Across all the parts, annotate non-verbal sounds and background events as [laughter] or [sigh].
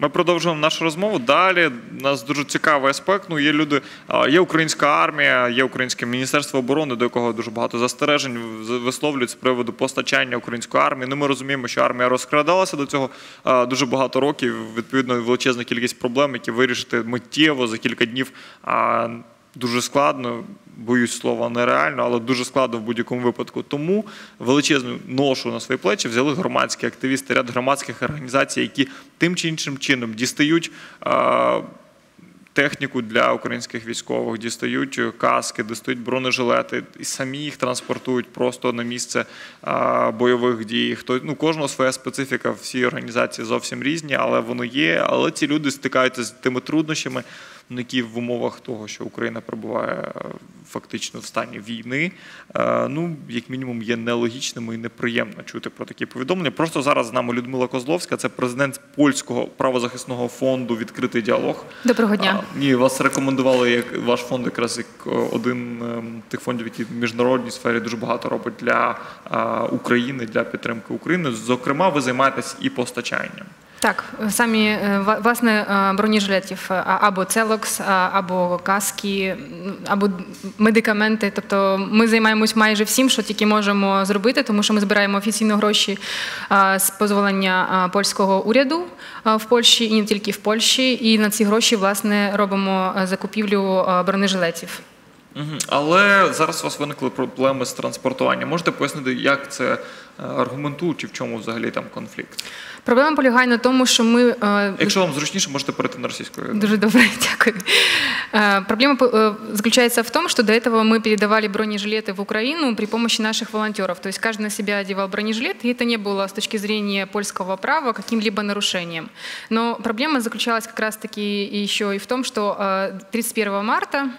Ми продовжуємо нашу розмову. Далі у нас дуже цікавий аспект. Ну, є люди, є українська армія, є українське міністерство оборони, до якого дуже багато застережень висловлюють з приводу постачання української армії. Ну, ми розуміємо, що армія розкрадалася до цього дуже багато років. Відповідно, величезна кількість проблем, які вирішити миттєво за кілька днів. Дуже складно, боюсь слова нереально, але дуже складно в будь-якому випадку. Тому величезну ношу на свої плечі взяли громадські активісти, ряд громадських організацій, які тим чи іншим чином дістають. Техніку для українських військових дістають каски, дістають бронежилети і самі їх транспортують просто на місце бойових дій. Хто ну кожного своя специфіка, всі організації зовсім різні, але воно є. Але ці люди стикаються з тими труднощами, в умовах того, що Україна перебуває е, фактично в стані війни, е, ну як мінімум є нелогічними і неприємно чути про такі повідомлення. Просто зараз з нами Людмила Козловська, це президент польського правозахисного фонду Відкритий діалог. Доброго дня. Ні, вас рекомендували як ваш фонд, якраз як е, один ем, тих фондів, які в міжнародній сфері дуже багато робить для України, для підтримки України. Зокрема, ви займаєтесь і постачанням. Так, самі е, власне е, бронежилетів е, або Целокс, або каски, або медикаменти. Тобто ми займаємось майже всім, що тільки можемо зробити, тому що ми збираємо офіційно гроші з дозволення польського уряду в Польщі і не тільки в Польщі. І на ці гроші власне робимо закупівлю бронежилетів. Мгм. Але зараз у вас виникли проблеми з транспортуванням. Можете пояснити, як це е, аргументують і в чому взагалі там конфлікт? Проблема полягає на тому, що ми е, Якщо вам зручніше, можете перейти на російську. Дуже добре, [laughs] дякую. Э, Проблема э, заключается в том, что до этого мы передавали бронежилеты в Украину при помощи наших волонтеров. То есть каждый на себя одевал бронежилет, и это не было с точки зрения польского права каким-либо нарушением. Но проблема заключалась как раз-таки еще и в том, что э, 31 марта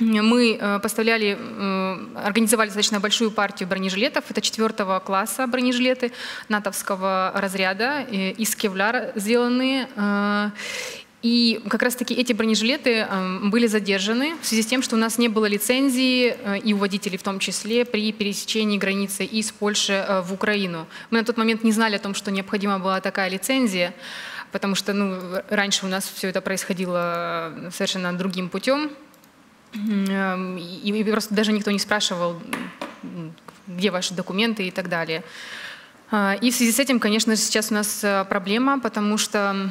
мы э, поставляли, э, организовали достаточно большую партию бронежилетов. Это четвертого класса бронежилеты натовского разряда э, из кевляра сделанные. И как раз-таки эти бронежилеты были задержаны в связи с тем, что у нас не было лицензии, и у водителей в том числе, при пересечении границы из Польши в Украину. Мы на тот момент не знали о том, что необходима была такая лицензия, потому что ну, раньше у нас все это происходило совершенно другим путем. Эм, И, просто даже никто не спрашивал, где ваши документы и так далее. А, И в связи с этим, конечно сейчас у нас э, проблема, потому что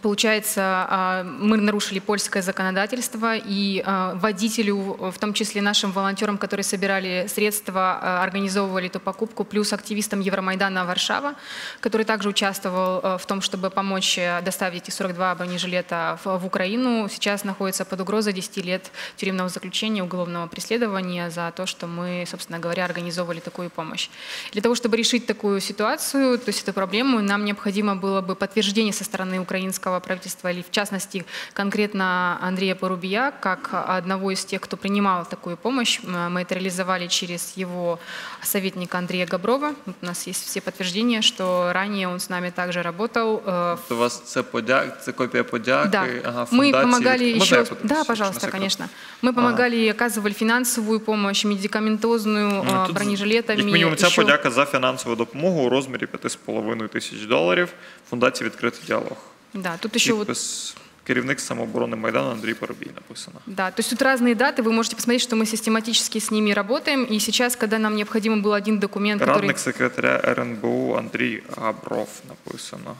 Получается, а, мы нарушили польское законодательство, и а, водителю, в том числе нашим волонтерам, которые собирали средства, а, организовывали эту покупку, плюс активистам Евромайдана Варшава, который также участвовал в том, чтобы помочь э, доставить эти 42 бронежилета в, Украину, сейчас находится под угрозой 10 лет тюремного заключения, уголовного преследования за то, что мы, собственно говоря, организовывали такую помощь. Для того, чтобы решить такую ситуацию, то есть эту проблему, нам необходимо было бы подтверждение со стороны украинского правительства, или в частности конкретно Андрея Порубия, как одного из тех, кто принимал такую помощь. М, Мы это реализовали через его советника Андрея Габрова. Вот У нас есть все подтверждения, что ранее он с нами также работал. э, У вас це подяк, це копія подяки. да. Ага, мы фундації. помогали Можна еще... я подивлюсь, Да, якщо пожалуйста, не секрет? конечно. Мы помогали и оказывали финансовую помощь, медикаментозную, Ну, а, тут, бронежилетами. Як мінімум, ця еще- подяка за фінансову допомогу у розмірі 5,5 тисяч доларів. Фундації відкритий діалог. Да, тут еще вот Підпис керівник самооборони Майдану Андрій Поробій написано. Да, то есть тут разные даты, вы можете посмотреть, что мы систематически с ними работаем, и сейчас, когда нам необходим был один документ, который... Радник секретаря РНБУ Андрій Габров написано.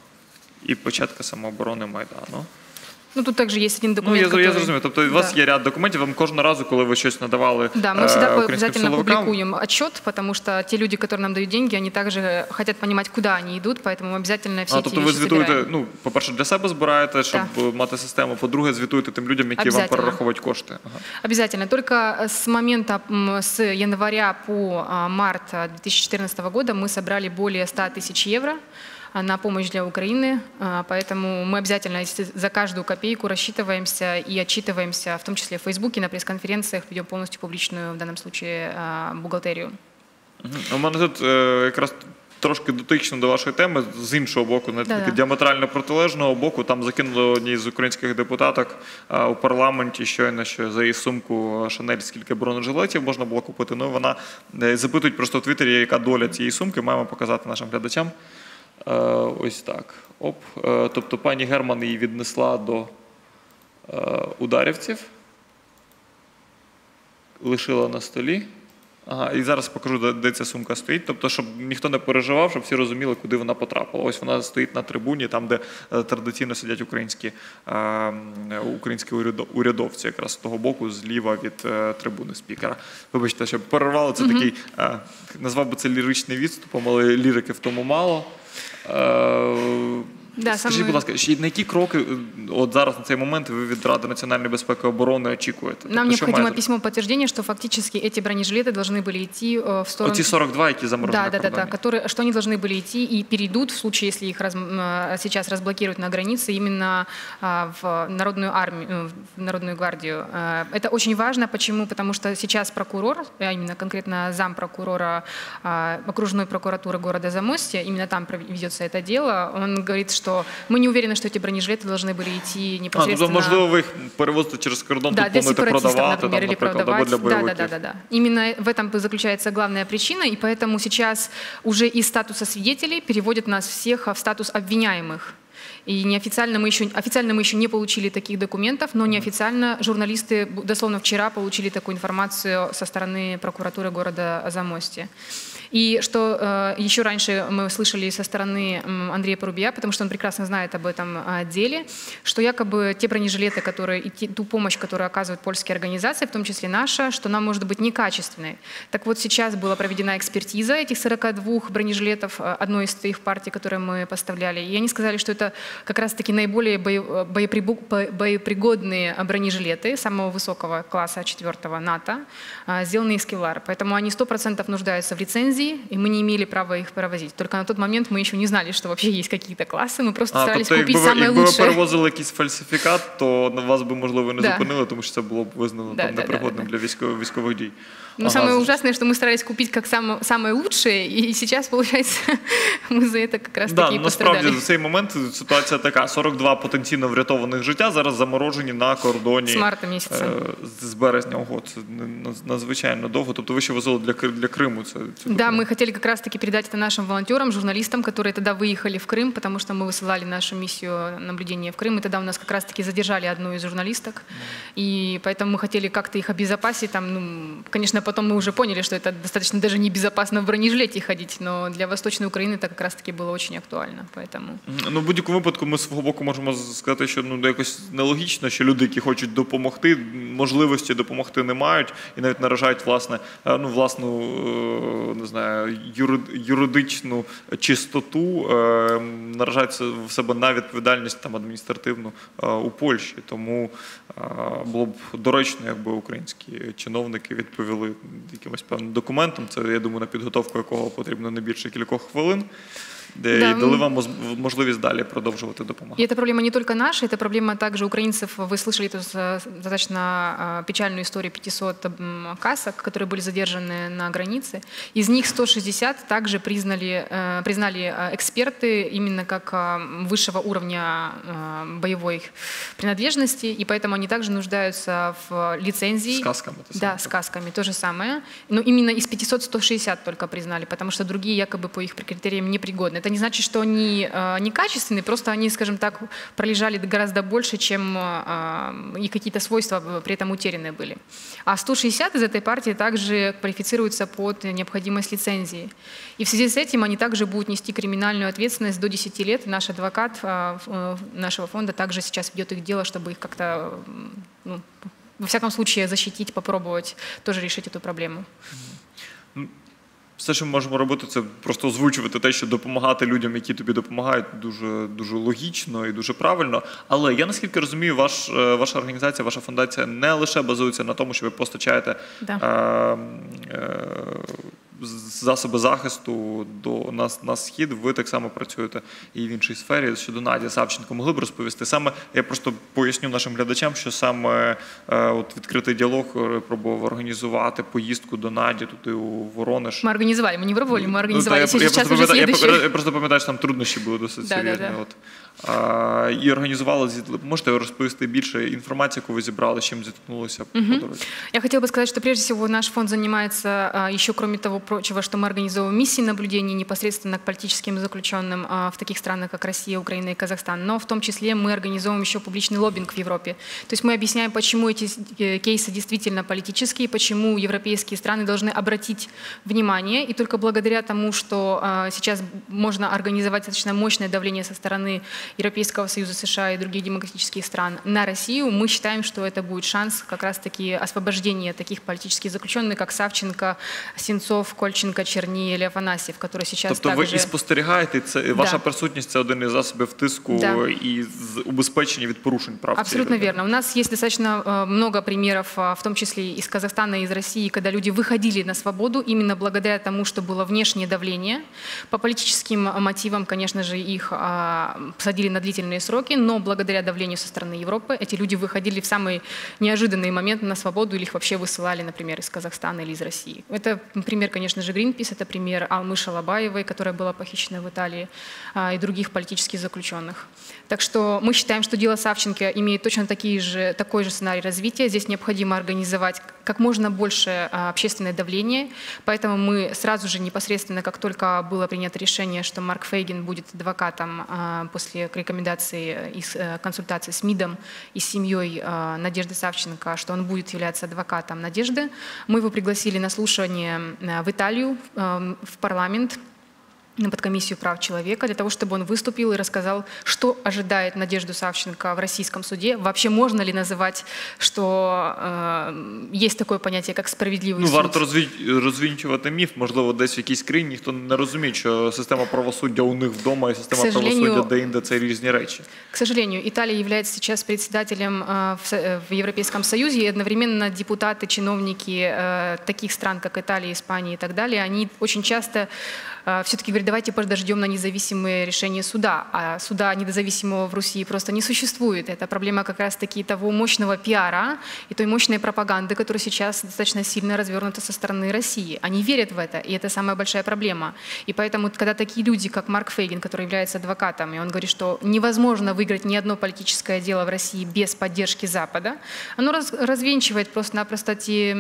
І початка самооборони Майдану. Ну, тут также есть один Ну, документ, я, я который- зрозумів. Тобто у вас Да. є ряд документів, вам кожного разу, коли ви щось надавали Да, мы е, всегда українським обязательно силовикам, публикуем отчет, потому что те люди, которые нам дают деньги, они также хотят понимать, куда они идут, поэтому мы обязательно все А, эти тобто ви вещи звітуєте, собираем. ну, по-перше, для себе збираєте, щоб Так. мати систему. По-друге, звітуєте тим людям, які вам Обязательно. перераховують кошти. Ага. Обязательно. Только с момента, м, с января по а, март а, 2014 года мы собрали более 100 тысяч евро а, на помощь для Украины, а, поэтому мы обязательно если за каждую копейку рассчитываемся и отчитываемся, в том числе в Фейсбуке, на пресс-конференциях, ведем полностью публичную, в данном случае, а, бухгалтерию. Мгм. У мене тут е, якраз трошки дотично до вашої теми, з іншого боку, не Да-да. тільки діаметрально протилежного боку. Там закинули одній з українських депутаток е, у парламенті щойно, що за її сумку Шанель скільки бронежилетів можна було купити. Ну вона е, запитують просто в Твіттері, яка доля цієї сумки. Маємо показати нашим глядачам. Е, Ось так. Оп. Е, Тобто пані Герман її віднесла до е, ударівців, лишила на столі. Ага, і зараз покажу, де, ця сумка стоїть. Тобто, щоб ніхто не переживав, щоб всі розуміли, куди вона потрапила. Ось вона стоїть на трибуні, там, де традиційно сидять українські, українські урядовці, якраз з того боку, зліва від трибуни спікера. Вибачте, що перервали. Це такий, назвав би це ліричний відступом, але лірики в тому мало. Е, Да, Скажіть, саме- будь ласка, ще на які кроки е, от зараз на цей момент ви від Ради національної безпеки і оборони очікуєте? Тобто, Нам що необходимо має письмо подтверждения, что фактически эти бронежилеты должны были идти э, в сторону... Оці 42, які заморожені Да, да, на да, да, кордоні. которые, что они должны были идти и перейдут в случае, если их раз- м, э, сейчас разблокируют на границе именно а, в народную армию, э, в народную гвардию. Э, Это очень важно. Почему? Потому что сейчас прокурор, а именно конкретно зампрокурора а, окружной прокуратуры города Замостья, именно там пров- ведется это дело, он говорит, что мы не уверены, что эти бронежилеты должны были идти А, тобто, непосредственно... можливо, ви їх перевозите через кордон, Да, тут для плануєте сепаратистов, продавати, например, там, или наприклад, або продавать. для Да, да, бойовиків. да, да, да. Именно в этом заключается главная причина, и поэтому сейчас уже из статуса свидетелей переводят нас всех в статус обвиняемых. И неофициально мы еще, официально мы еще не получили таких документов, но неофициально журналисты бу- дословно вчера получили такую информацию со стороны прокуратуры города Замостья. И что э, еще раньше мы слышали со стороны Андрея Порубия, потому что он прекрасно знает об этом а, деле, что якобы те бронежилеты, которые и ту помощь, которую оказывают польские организации, в том числе наша, что она может быть некачественной. Так вот сейчас была проведена экспертиза этих 42 бронежилетов э, одной из их партий, которые мы поставляли. И они сказали, что это как раз-таки наиболее боепригодные бронежилеты самого высокого класса 4 НАТО, сделанные из кевлара. Поэтому они 100% нуждаются в лицензии, и мы не имели права их провозить. Только на тот момент мы еще не знали, что вообще есть какие-то классы, мы просто А, старались тобто, купить якби, ви, самое якби ви лучшее. перевозили якийсь фальсифікат, то на вас би, можливо, і не Да. зупинили, тому що це було б визнано Да, там, да, да, непригодним да, для військових, військових дій. Но Ага, самое з- ужасное, что мы старались купить как само, самое лучшее, и сейчас, получается, [laughs] мы за это как раз Да, таки и насправді пострадали. в цей момент ситуація така: 42 потенційно врятованих життя зараз заморожені на кордоні С марта месяца. е, з березня. Ого, це не- наз- надзвичайно довго. Тобто ви ще возили для Кри- для Криму це цю Да, допомогу? мы хотели как раз-таки передать это нашим волонтерам, журналистам, которые тогда выехали в Крым, потому что мы высылали нашу миссию наблюдения в Крым, и тогда у нас как раз-таки задержали одну из журналисток, и поэтому мы хотели как-то их обезопасить. Там, ну, конечно, потом мы уже поняли, что это достаточно даже небезопасно в бронежилете ходить, но для Восточной Украины это как раз-таки было очень актуально, поэтому... Ну, в будь-якому випадку ми з свого боку можемо сказати, що ну якось нелогічно, що люди, які хочуть допомогти, можливості допомогти не мають і навіть наражають власне е, ну власну е, не знаю юри- юридичну чистоту, е, наражають се- в себе на відповідальність там адміністративну е, у Польщі. Тому е, було б доречно, якби українські чиновники відповіли якимось певним документом. Це я думаю, на підготовку якого потрібно не більше кількох хвилин. Де Да, і дали м. вам моз- можливість далі продовжувати допомагати. И эта проблема не только наша, это проблема также украинцев. Вы слышали эту с- достаточно а, печальную историю 500 м, касок, которые были задержаны на границе. Из них 160 также признали, э, признали э, эксперты именно как а, высшего уровня э, боевой принадлежности, и поэтому они также нуждаются в лицензии. С касками, это Да, самое с так. касками, то же самое. Но именно из 500 160 только признали, потому что другие якобы по их критериям непригодны. это не значит, что они э, некачественные, просто они, скажем так, пролежали гораздо больше, чем э, и какие-то свойства э, при этом утеряны были. А 160 из этой партии также квалифицируются под необходимость лицензии. И в связи с этим они также будут нести криминальную ответственность до 10 лет. Наш адвокат э, э, нашего фонда также сейчас ведет их дело, чтобы их как-то, ну, во всяком случае, защитить, попробовать тоже решить эту проблему. Все, що ми можемо робити, це просто озвучувати те, що допомагати людям, які тобі допомагають, дуже дуже логічно і дуже правильно. Але я наскільки розумію, ваш, е, ваша організація, ваша фундація не лише базується на тому, що ви постачаєте Да. е, е, засоби захисту до нас на схід. Ви так само працюєте і в іншій сфері. Щодо Наді Савченко, могли б розповісти саме. Я просто поясню нашим глядачам, що саме е, от відкритий діалог е, пробував організувати поїздку до Наді туди у Воронеж. Мы организовали, мы не пробовали, мы Ну, организовали. та, Если я, сейчас просто уже пам'ятаю, я, следующее. я просто пам'ятаю, що там труднощі були досить Да, да, серйозні. да. От. А, і організували зі- можете розповісти більше інформації, яку ви зібрали, з чим зіткнулися по дорозі? Я хотела бы сказать, что прежде всего наш фонд занимается а, еще, кроме того, Прочего, что мы организовываем миссии наблюдения непосредственно к политическим заключенным а, в таких странах, как Россия, Украина и Казахстан. Но в том числе мы организовываем еще публичный лоббинг в Европе. То есть мы объясняем, почему эти э, кейсы действительно политические, почему европейские страны должны обратить внимание. И только благодаря тому, что а, сейчас можно организовать достаточно мощное давление со стороны Европейского Союза, США и других демократических стран на Россию, мы считаем, что это будет шанс как раз-таки освобождения таких политических заключенных, как Савченко, Сінцов, Кольченко, Черні, Лев Афанасьев, которые сейчас Тобто также... ви і спостерігаєте, це ваша присутність це один із засобів тиску Да. і з- убезпечення від порушень прав. цієї Абсолютно людини. верно. У нас есть достаточно э, много примеров, а, в том числе из Казахстана и из России, когда люди выходили на свободу именно благодаря тому, что было внешнее давление. По политическим мотивам, конечно же, их а, посадили на длительные сроки, но благодаря давлению со стороны Европы эти люди выходили в самый неожиданный момент на свободу или их вообще высылали, например, из Казахстана или из России. Это пример, конечно же, Гринпис, это пример Алмы Шалабаевой, которая была похищена в Италии, а, и других политических заключенных. Так что мы считаем, что дело Савченко имеет точно такие же, такой же сценарий развития. Здесь необходимо организовать как можно больше а, общественное давление. Поэтому мы сразу же непосредственно, как только было принято решение, что Марк Фейгин будет адвокатом а, после рекомендации и э, консультации с МИДом и с семьей Надежды Савченко, что он будет являться адвокатом Надежды, мы его пригласили на слушание э, в Италию, э, в парламент, на подкомиссию прав человека для того, чтобы он выступил и рассказал, что ожидает Надежду Савченко в российском суде. Вообще можно ли называть, что э, есть такое понятие, как справедливый Ну, суд? варто розві- розвінчувати міф, можливо, десь в якійсь країні ніхто не розуміє, що система правосуддя у них вдома і система К сожалению, правосуддя де-інде це різні речі. К сожалению, Италия является сейчас председателем э, в Со- э, в Европейском Союзе, и одновременно депутаты, чиновники э, таких стран, как Италия, Испания и так далее, они очень часто все-таки говорят, давайте подождем на независимые решения суда. А суда независимого в России просто не существует. Это проблема как раз-таки того мощного пиара и той мощной пропаганды, которая сейчас достаточно сильно развернута со стороны России. Они верят в это, и это самая большая проблема. И поэтому, когда такие люди, как Марк Фейгин, который является адвокатом, и он говорит, что невозможно выиграть ни одно политическое дело в России без поддержки Запада, оно раз- развенчивает просто-напросто те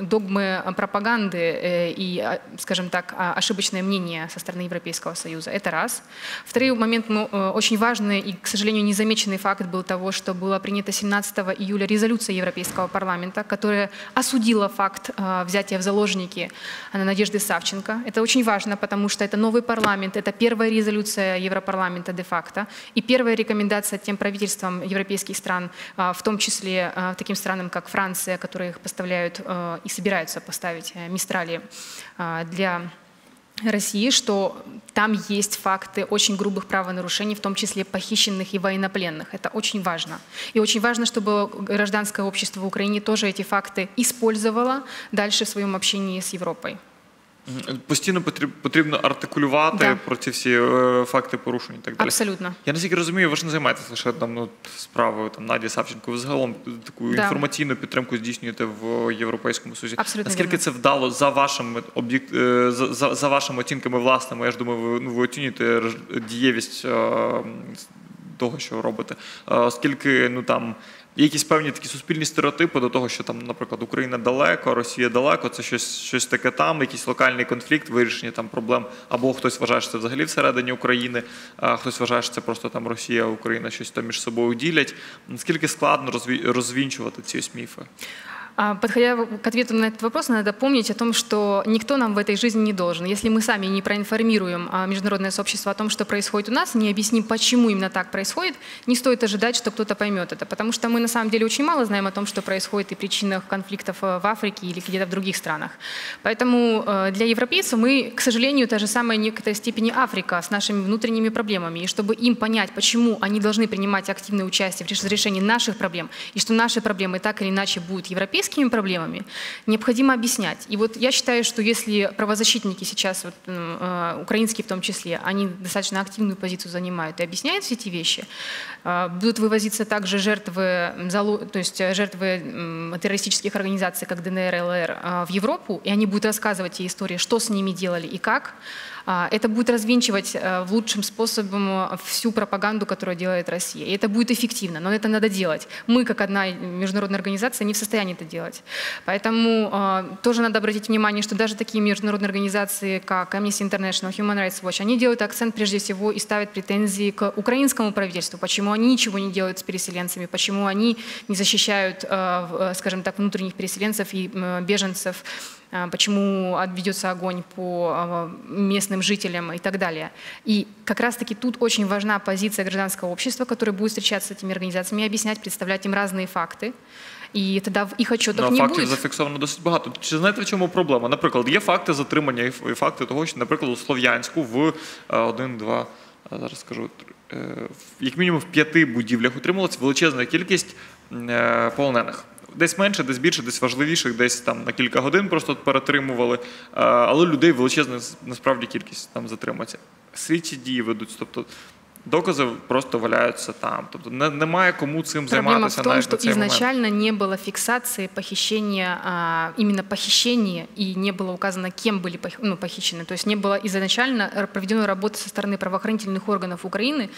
догмы пропаганды э, и, а, скажем так, а, ошибочное мнение со стороны Европейского Союза. Это раз. Второй момент, ну, э, очень важный и, к сожалению, незамеченный факт был того, что было принято 17 июля резолюция Европейского парламента, которая осудила факт э, взятия в заложники э, Надежды Савченко. Это очень важно, потому что это новый парламент, это первая резолюция Европарламента де-факто и первая рекомендация тем правительствам европейских стран, в том числе таким странам, как Франция, которые их поставляют и собираются поставить Мистрали для России, что там есть факты очень грубых правонарушений, в том числе похищенных и военнопленных. Это очень важно. И очень важно, чтобы гражданское общество в Украине тоже эти факты использовало дальше в своем общении с Европой. Постійно потрібно артикулювати Да. про ці всі е, факти порушень і так далі. Абсолютно. Я наскільки розумію, ви ж не займаєтеся лише там ну, справою там Наді Савченко. Ви загалом таку Да. інформаційну підтримку здійснюєте в Європейському Союзі. Абсолютно Наскільки вірно. це вдало за вашими об'єкт е, за, за, за вашими оцінками власними? Я ж думаю, ви, ну, ви оцінюєте дієвість е, того, що робите. Е, Оскільки ну там. Є якісь певні такі суспільні стереотипи до того, що там, наприклад, Україна далеко, Росія далеко, це щось, щось таке там, якийсь локальний конфлікт, вирішення там проблем, або хтось вважає, що це взагалі всередині України, а хтось вважає, що це просто там Росія, Україна щось там між собою ділять. Наскільки складно розві- розвінчувати ці ось міфи? А, Подходя к ответу на этот вопрос, надо помнить о том, что никто нам в этой жизни не должен. Если мы сами не проинформируем а, международное сообщество о том, что происходит у нас, не объясним, почему именно так происходит, не стоит ожидать, что кто-то поймет это. Потому что мы на самом деле очень мало знаем о том, что происходит и причинах конфликтов э, в Африке или где-то в других странах. Поэтому э, для европейцев мы, к сожалению, та же самая некоторой степени Африка с нашими внутренними проблемами. И чтобы им понять, почему они должны принимать активное участие в разрешении наших проблем, и что наши проблемы так или иначе будут европейскими проблемами, необходимо объяснять. И вот я считаю, что если правозащитники сейчас, вот, э, украинские в том числе, они достаточно активную позицию занимают и объясняют все эти вещи, э, будут вывозиться также жертвы, то есть э, жертвы м, террористических организаций, как ДНР, ЛР, э, в Европу, и они будут рассказывать те истории, что с ними делали и как, а, это будет развенчивать э, в лучшим способом э, всю пропаганду, которую делает Россия. И это будет эффективно, но это надо делать. Мы, как одна международная организация, не в состоянии это делать. Поэтому э, тоже надо обратить внимание, что даже такие международные организации, как Amnesty International, Human Rights Watch, они делают акцент прежде всего и ставят претензии к украинскому правительству, почему они ничего не делают с переселенцами, почему они не защищают, э, э скажем так, внутренних переселенцев и э, беженцев, э, почему ведется огонь по местным жителям и так далее. И как раз-таки тут очень важна позиция гражданского общества, которое будет встречаться с этими организациями и объяснять, представлять им разные факты. І тоді в їх отчетах ну, не фактів буде. зафіксовано досить багато. Чи знаєте, в чому проблема? Наприклад, є факти затримання і факти того, що, наприклад, у Слов'янську в е, один, два, е, зараз скажу, е, як мінімум в п'яти будівлях утрималась величезна кількість полонених. Десь менше, десь більше, десь важливіших, десь там на кілька годин просто перетримували. Але людей величезна насправді кількість там затриматься. Слідчі дії ведуть. Тобто Докази просто валяются там. Тобто не, немає кому цим Проблема займатися. в том, навіть что на цей изначально момент. не было фиксации похищения, а, именно похищения, и не было указано, кем были пох, ну, похищены. То есть не было изначально проведено работы со стороны правоохранительных органов Украины,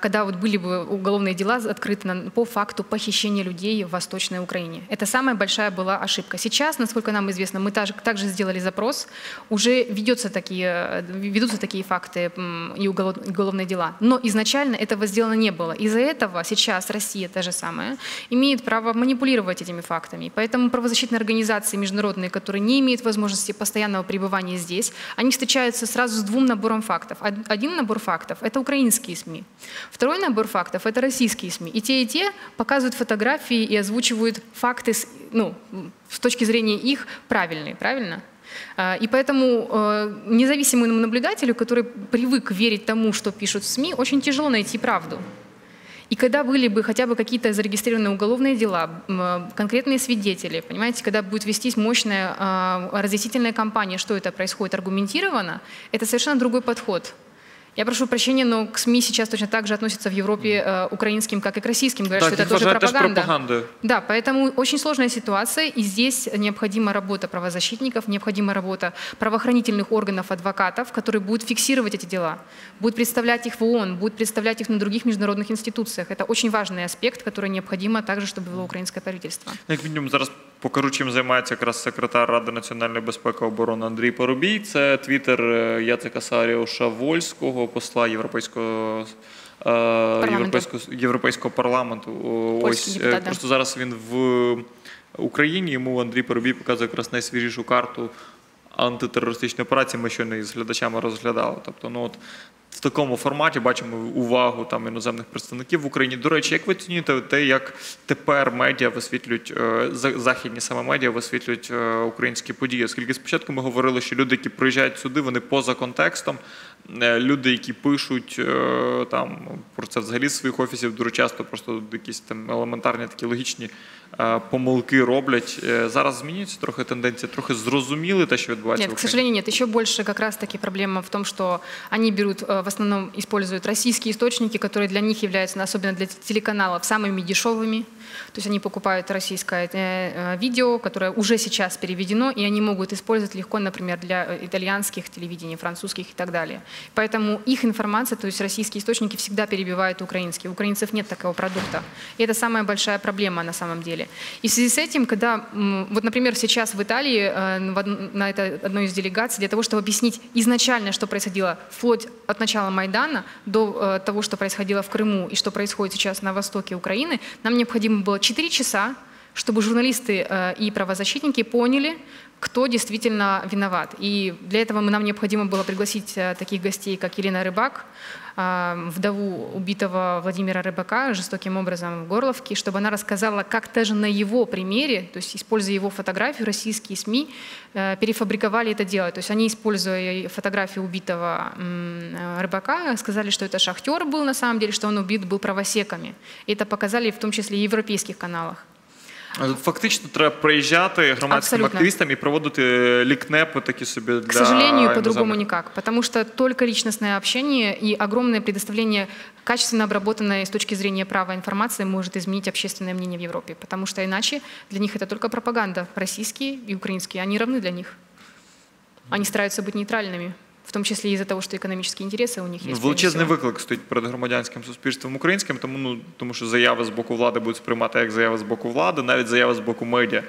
когда вот были бы уголовные дела открыты по факту похищения людей в Восточной Украине. Это самая большая была ошибка. Сейчас, насколько нам известно, мы также, также сделали запрос, уже ведется такие, ведутся такие факты и уголовные дела. Но изначально этого сделано не было. Из-за этого сейчас Россия, та же самая, имеет право манипулировать этими фактами. Поэтому правозащитные организации международные, которые не имеют возможности постоянного пребывания здесь, они встречаются сразу с двум набором фактов. Один набор фактов – это украинские СМИ. Второй набор фактов – это российские СМИ. И те, и те показывают фотографии и озвучивают факты, ну, с точки зрения их правильные, правильно? А, и поэтому э, независимому наблюдателю, который привык верить тому, что пишут в СМИ, очень тяжело найти правду. И когда были бы хотя бы какие-то зарегистрированные уголовные дела, э, конкретные свидетели, понимаете, когда будет вестись мощная а, разъяснительная кампания, что это происходит аргументированно, это совершенно другой подход. Я прошу прощения, но к СМИ сейчас точно так же относятся в Европе э, украинским, как и к российским. Говорят, так, что это тоже пропаганда. пропаганда. Да, поэтому очень сложная ситуация, и здесь необходима работа правозащитников, необходима работа правоохранительных органов, адвокатов, которые будут фиксировать эти дела, будут представлять их в ООН, будут представлять их на других международных институциях. Это очень важный аспект, который необходимо также, чтобы было украинское правительство. Як мінімум зараз покажу, чим займається якраз секретар Ради національної безпеки і оборони Андрій Поробій. Це твіттер е, Яцека Саріуша Вольського, посла Європейського. Е, європейського європейського парламенту. Польський Ось депутат, е, просто зараз він в Україні. Йому Андрій Поробій показує якраз найсвіжішу карту антитерористичної операції. Ми щойно з глядачами розглядали. Тобто, ну от такому форматі бачимо увагу там іноземних представників в Україні. До речі, як ви оцінюєте те, як тепер медіа висвітлюють е, західні саме медіа висвітлюють е, українські події? Оскільки спочатку ми говорили, що люди, які приїжджають сюди, вони поза контекстом. Е, люди, які пишуть там про це взагалі з своїх офісів, дуже часто просто якісь там елементарні такі логічні помилки роблять. Зараз змінюється трохи тенденція, трохи зрозуміли те, що відбувається. Нет, к сожалению, нет. Еще больше как раз-таки проблема в том, что они берут в основном используют российские источники, которые для них являются, особенно для телеканалов, самыми дешевыми. То есть они покупают российское э, э, видео, которое уже сейчас переведено, и они могут использовать легко, например, для э, итальянских телевидений, французских и так далее. Поэтому их информация, то есть российские источники всегда перебивают украинские. У украинцев нет такого продукта. И это самая большая проблема на самом деле. И в связи с этим, когда, вот, например, сейчас в Италии на это одной из делегаций, для того, чтобы объяснить изначально, что происходило, вплоть от начала Майдана до того, что происходило в Крыму и что происходит сейчас на востоке Украины, нам необходимо было 4 часа, чтобы журналисты э, и правозащитники поняли, кто действительно виноват. И для этого нам необходимо было пригласить э, таких гостей, как Елена Рыбак, э, вдову убитого Владимира Рыбака жестоким образом в Горловке, чтобы она рассказала, как даже на его примере, то есть используя его фотографию, российские СМИ перефабриковали это дело. То есть они, используя фотографию убитого Рыбака, сказали, что это шахтер был на самом деле, что он убит был правосеками. Это показали в том числе и в европейских каналах. Фактично треба приїжджати громадським Абсолютно. активистам и проводить ликнепы такие себе для К сожалению, по-другому никак, потому что только личностное общение и огромное предоставление качественно обработанной с точки зрения права информации может изменить общественное мнение в Европе, потому что иначе для них это только пропаганда. Российские и украинские, они равны для них. Они стараются быть нейтральными в том числе из-за того, что экономические интересы у них есть. прежде Величезний всего. виклик стоїть перед громадянським суспільством українським, тому ну тому що заяви з боку влади будуть сприймати як заяви з боку влади, навіть заяви з боку медіа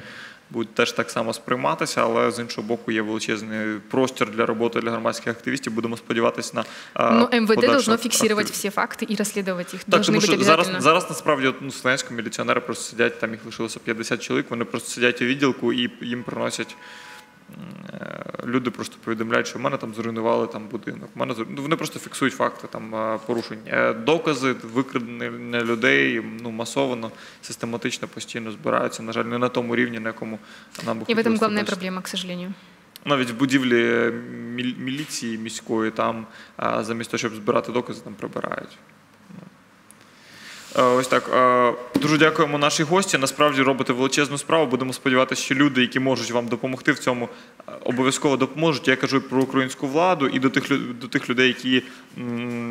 будуть теж так само сприйматися, але з іншого боку є величезний простір для роботи для громадських активістів. Будемо сподіватися на е, Но МВД подальшу должно фиксировать активність. все факты и расследовать их. Так, Должны тому быть що обязательно. зараз, зараз насправді от, ну, слов'янські міліціонери просто сидять, там їх лишилося 50 чоловік, вони просто сидять у відділку і їм приносять. е, Люди просто повідомляють, що в мене там зруйнували там будинок. В мене зру- ну, вони просто фіксують факти там е, порушень. Е, Докази викрадення людей ну масово, систематично постійно збираються. На жаль, не на тому рівні, на якому нам би И в этом главная проблема, к сожалению. Навіть в будівлі міліції міської там замість того, щоб збирати докази, там прибирають. Е, Ось так. Е, Дуже дякуємо нашій гості. Насправді робите величезну справу. Будемо сподіватися, що люди, які можуть вам допомогти в цьому, е, обов'язково допоможуть. Я кажу про українську владу і до тих до тих людей, які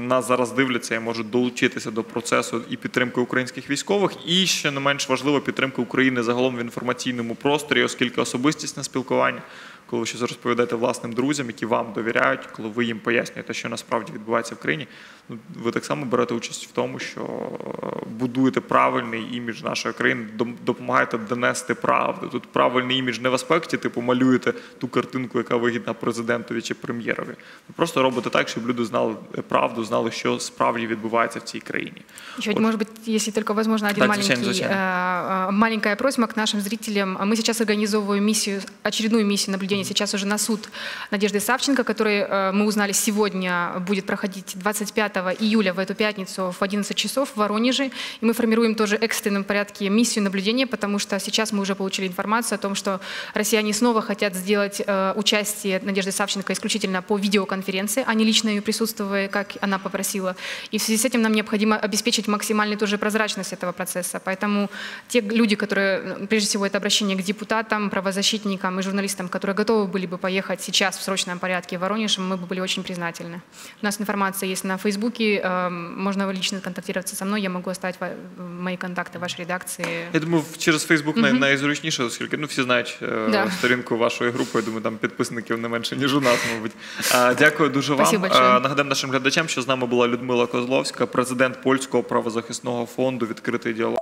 нас зараз дивляться і можуть долучитися до процесу і підтримки українських військових. І ще не менш важливо підтримки України загалом в інформаційному просторі, оскільки особистісне спілкування коли ви щось розповідаєте власним друзям, які вам довіряють, коли ви їм пояснюєте, що насправді відбувається в країні, ви так само берете участь в тому, що е, будуєте правильний імідж нашої країни, дом- допомагаєте донести правду. Тут правильний імідж не в аспекті, типу малюєте ту картинку, яка вигідна президентові чи прем'єрові. Ви просто робите так, щоб люди знали правду, знали, що справді відбувається в цій країні. Еще, Вот. может быть, если только возможно, один Так, маленький, звичайно, звичайно. э, э, маленькая просьба к нашим зрителям. Мы сейчас организовываем миссию, очередную миссию наблюдения сейчас уже на суд Надежды Савченко, который, э, мы узнали, сегодня будет проходить 25 июля в эту пятницу в 11 часов в Воронеже. И мы формируем тоже экстренном порядке миссию наблюдения, потому что сейчас мы уже получили информацию о том, что россияне снова хотят сделать э, участие Надежды Савченко исключительно по видеоконференции, а не лично ее присутствуя, как она попросила. И в связи с этим нам необходимо обеспечить максимальную тоже прозрачность этого процесса. Поэтому те люди, которые, ну, прежде всего, это обращение к депутатам, правозащитникам и журналистам, которые готовы были бы поехать сейчас в срочном порядке в Воронеж, мы бы были очень признательны. У нас информация есть на Фейсбуке, э, можно лично контактироваться со мной, я могу оставить мои контакты в вашей редакции. Я думаю, через Фейсбук най- найзручніше, оскільки ну всі знають е, Да. сторінку вашої групи. Я думаю, там підписників не менше ніж у нас, мабуть. Дякую дуже вам. Нагадаю большое. Нагадаємо нашим глядачам, що з нами була Людмила Козловська, президент польського правозахисного фонду Відкритий діалог.